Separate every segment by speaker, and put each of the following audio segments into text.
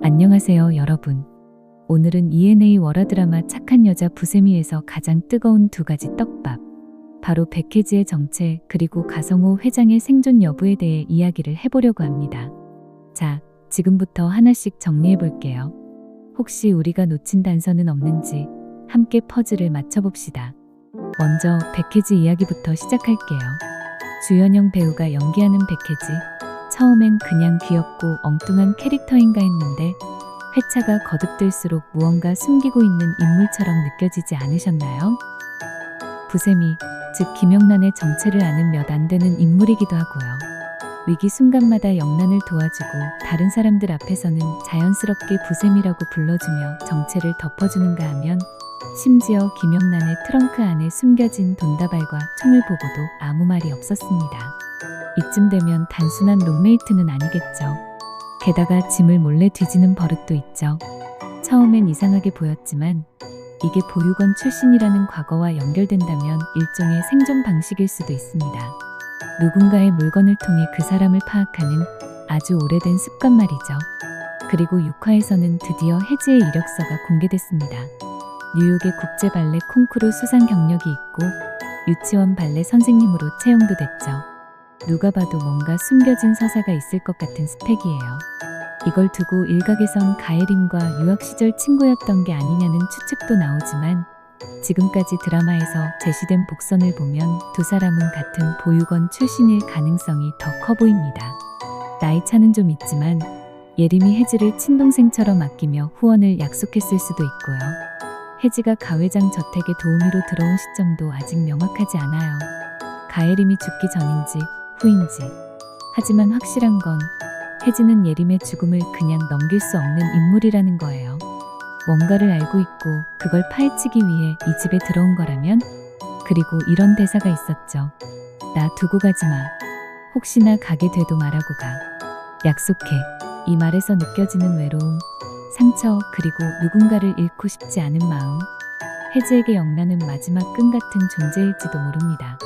Speaker 1: 안녕하세요, 여러분. 오늘은 ENA 월화 드라마 착한 여자 부세미에서 가장 뜨거운 두 가지 떡밥. 바로 백혜지의 정체 그리고 가성호 회장의 생존 여부에 대해 이야기를 해보려고 합니다. 자, 지금부터 하나씩 정리해 볼게요. 혹시 우리가 놓친 단서는 없는지 함께 퍼즐을 맞춰봅시다. 먼저 백혜지 이야기부터 시작할게요. 주연영 배우가 연기하는 백혜지. 처음엔 그냥 귀엽고 엉뚱한 캐릭터인가 했는데 회차가 거듭될수록 무언가 숨기고 있는 인물처럼 느껴지지 않으셨나요? 부세미, 즉 김영란의 정체를 아는 몇 안 되는 인물이기도 하고요. 위기 순간마다 영란을 도와주고 다른 사람들 앞에서는 자연스럽게 부세미라고 불러주며 정체를 덮어주는가 하면 심지어 김영란의 트렁크 안에 숨겨진 돈다발과 총을 보고도 아무 말이 없었습니다. 이쯤 되면 단순한 룸메이트는 아니겠죠. 게다가 짐을 몰래 뒤지는 버릇도 있죠. 처음엔 이상하게 보였지만 이게 보육원 출신이라는 과거와 연결된다면 일종의 생존 방식일 수도 있습니다. 누군가의 물건을 통해 그 사람을 파악하는 아주 오래된 습관 말이죠. 그리고 6화에서는 드디어 해지의 이력서가 공개됐습니다. 뉴욕의 국제 발레 콩쿠르 수상 경력이 있고 유치원 발레 선생님으로 채용도 됐죠. 누가 봐도 뭔가 숨겨진 서사가 있을 것 같은 스펙이에요. 이걸 두고 일각에선 가혜림과 유학 시절 친구였던 게 아니냐는 추측도 나오지만 지금까지 드라마에서 제시된 복선을 보면 두 사람은 같은 보육원 출신일 가능성이 더 커 보입니다. 나이 차는 좀 있지만 예림이 혜지를 친동생처럼 아끼며 후원을 약속했을 수도 있고요. 혜지가 가회장 저택에 도우미로 들어온 시점도 아직 명확하지 않아요. 가혜림이 죽기 전인지 후인지. 하지만 확실한 건 혜지는 예림의 죽음을 그냥 넘길 수 없는 인물이라는 거예요. 뭔가를 알고 있고 그걸 파헤치기 위해 이 집에 들어온 거라면? 그리고 이런 대사가 있었죠. 나 두고 가지 마. 혹시나 가게 돼도 말하고 가. 약속해. 이 말에서 느껴지는 외로움, 상처, 그리고 누군가를 잃고 싶지 않은 마음. 혜지에게 영란은 마지막 끈 같은 존재일지도 모릅니다.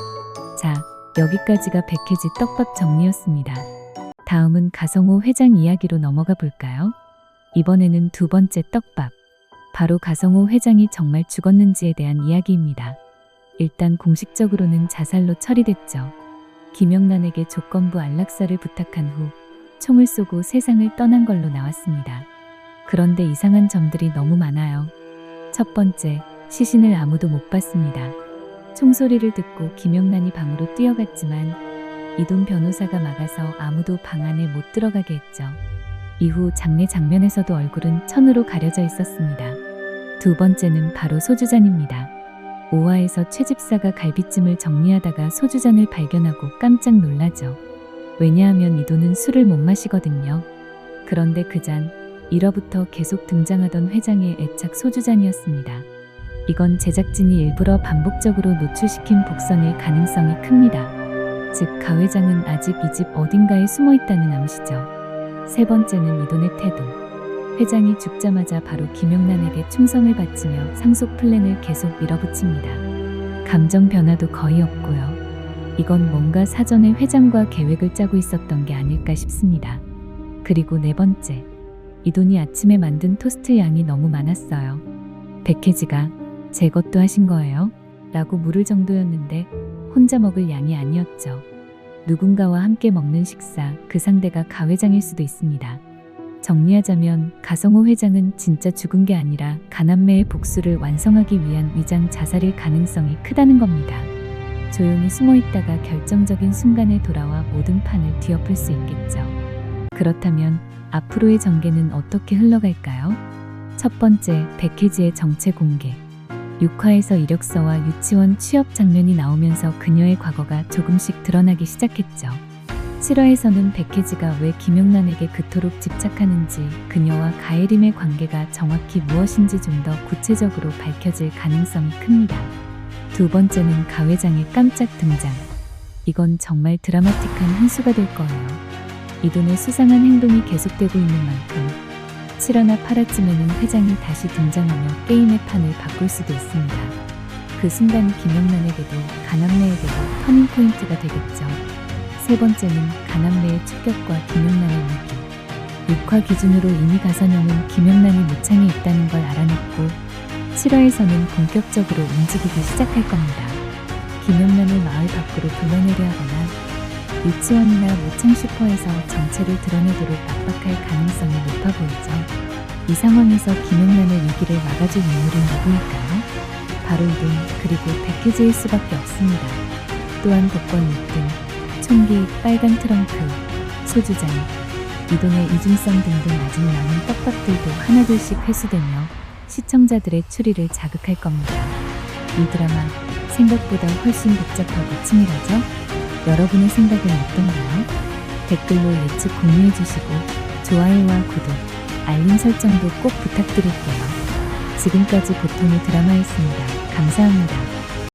Speaker 1: 자, 여기까지가 백혜지 떡밥 정리였습니다. 다음은 가성호 회장 이야기로 넘어가 볼까요? 이번에는 두 번째 떡밥. 바로 가성호 회장이 정말 죽었는지에 대한 이야기입니다. 일단 공식적으로는 자살로 처리됐죠. 김영란에게 조건부 안락사를 부탁한 후 총을 쏘고 세상을 떠난 걸로 나왔습니다. 그런데 이상한 점들이 너무 많아요. 첫 번째, 시신을 아무도 못 봤습니다. 총소리를 듣고 김영란이 방으로 뛰어갔지만 이돈 변호사가 막아서 아무도 방 안에 못 들어가게 했죠. 이후 장례 장면에서도 얼굴은 천으로 가려져 있었습니다. 두 번째는 바로 소주잔입니다. 5화에서 최 집사가 갈비찜을 정리하다가 소주잔을 발견하고 깜짝 놀라죠. 왜냐하면 이도는 술을 못 마시거든요. 그런데 그 잔, 1화부터 계속 등장하던 회장의 애착 소주잔이었습니다. 이건 제작진이 일부러 반복적으로 노출시킨 복선일 가능성이 큽니다. 즉, 가 회장은 아직 이 집 어딘가에 숨어 있다는 암시죠. 세 번째는 이돈의 태도. 회장이 죽자마자 바로 김영란에게 충성을 바치며 상속 플랜을 계속 밀어붙입니다. 감정 변화도 거의 없고요. 이건 뭔가 사전에 회장과 계획을 짜고 있었던 게 아닐까 싶습니다. 그리고 네 번째. 이돈이 아침에 만든 토스트 양이 너무 많았어요. 백혜지가 제 것도 하신 거예요? 라고 물을 정도였는데 혼자 먹을 양이 아니었죠. 누군가와 함께 먹는 식사, 그 상대가 가 회장일 수도 있습니다. 정리하자면 가성호 회장은 진짜 죽은 게 아니라 가남매의 복수를 완성하기 위한 위장 자살일 가능성이 크다는 겁니다. 조용히 숨어 있다가 결정적인 순간에 돌아와 모든 판을 뒤엎을 수 있겠죠. 그렇다면 앞으로의 전개는 어떻게 흘러갈까요? 첫 번째, 백혜지의 정체 공개. 6화에서 이력서와 유치원 취업 장면이 나오면서 그녀의 과거가 조금씩 드러나기 시작했죠. 7화에서는 백혜지가 왜 김영란에게 그토록 집착하는지, 그녀와 가혜림의 관계가 정확히 무엇인지 좀 더 구체적으로 밝혀질 가능성이 큽니다. 두 번째는 가 회장의 깜짝 등장. 이건 정말 드라마틱한 한 수가 될 거예요. 이돈의 수상한 행동이 계속되고 있는 만큼 7화나 8화쯤에는 회장이 다시 등장하며 게임의 판을 바꿀 수도 있습니다. 그 순간이 김영란에게도 가남래에게도 터닝포인트가 되겠죠. 세 번째는 가남래의 축격과 김영란의 위기. 6화 기준으로 이미 가선영은 김영란이 모창에 있다는 걸 알아냈고 7화에서는 본격적으로 움직이기 시작할 겁니다. 김영란을 마을 밖으로 불러내려 하거나 유치원이나 모창 슈퍼에서 정체를 드러내도록 압박할 가능성이 높아 보이죠. 이 상황에서 김영란의 위기를 막아줄 인물은 누구일까요? 바로 이동 그리고 백혜지일 수밖에 없습니다. 또한 복권 1등, 총기, 빨간 트렁크, 소주잔, 이동의 이중성 등등 아직 남은 떡밥들도 하나둘씩 회수되며 시청자들의 추리를 자극할 겁니다. 이 드라마 생각보다 훨씬 복잡하고 치밀하죠? 여러분의 생각은 어떤가요? 댓글로 예측 공유해주시고 좋아요와 구독, 알림 설정도 꼭 부탁드릴게요. 지금까지 보통의 드라마였습니다. 감사합니다.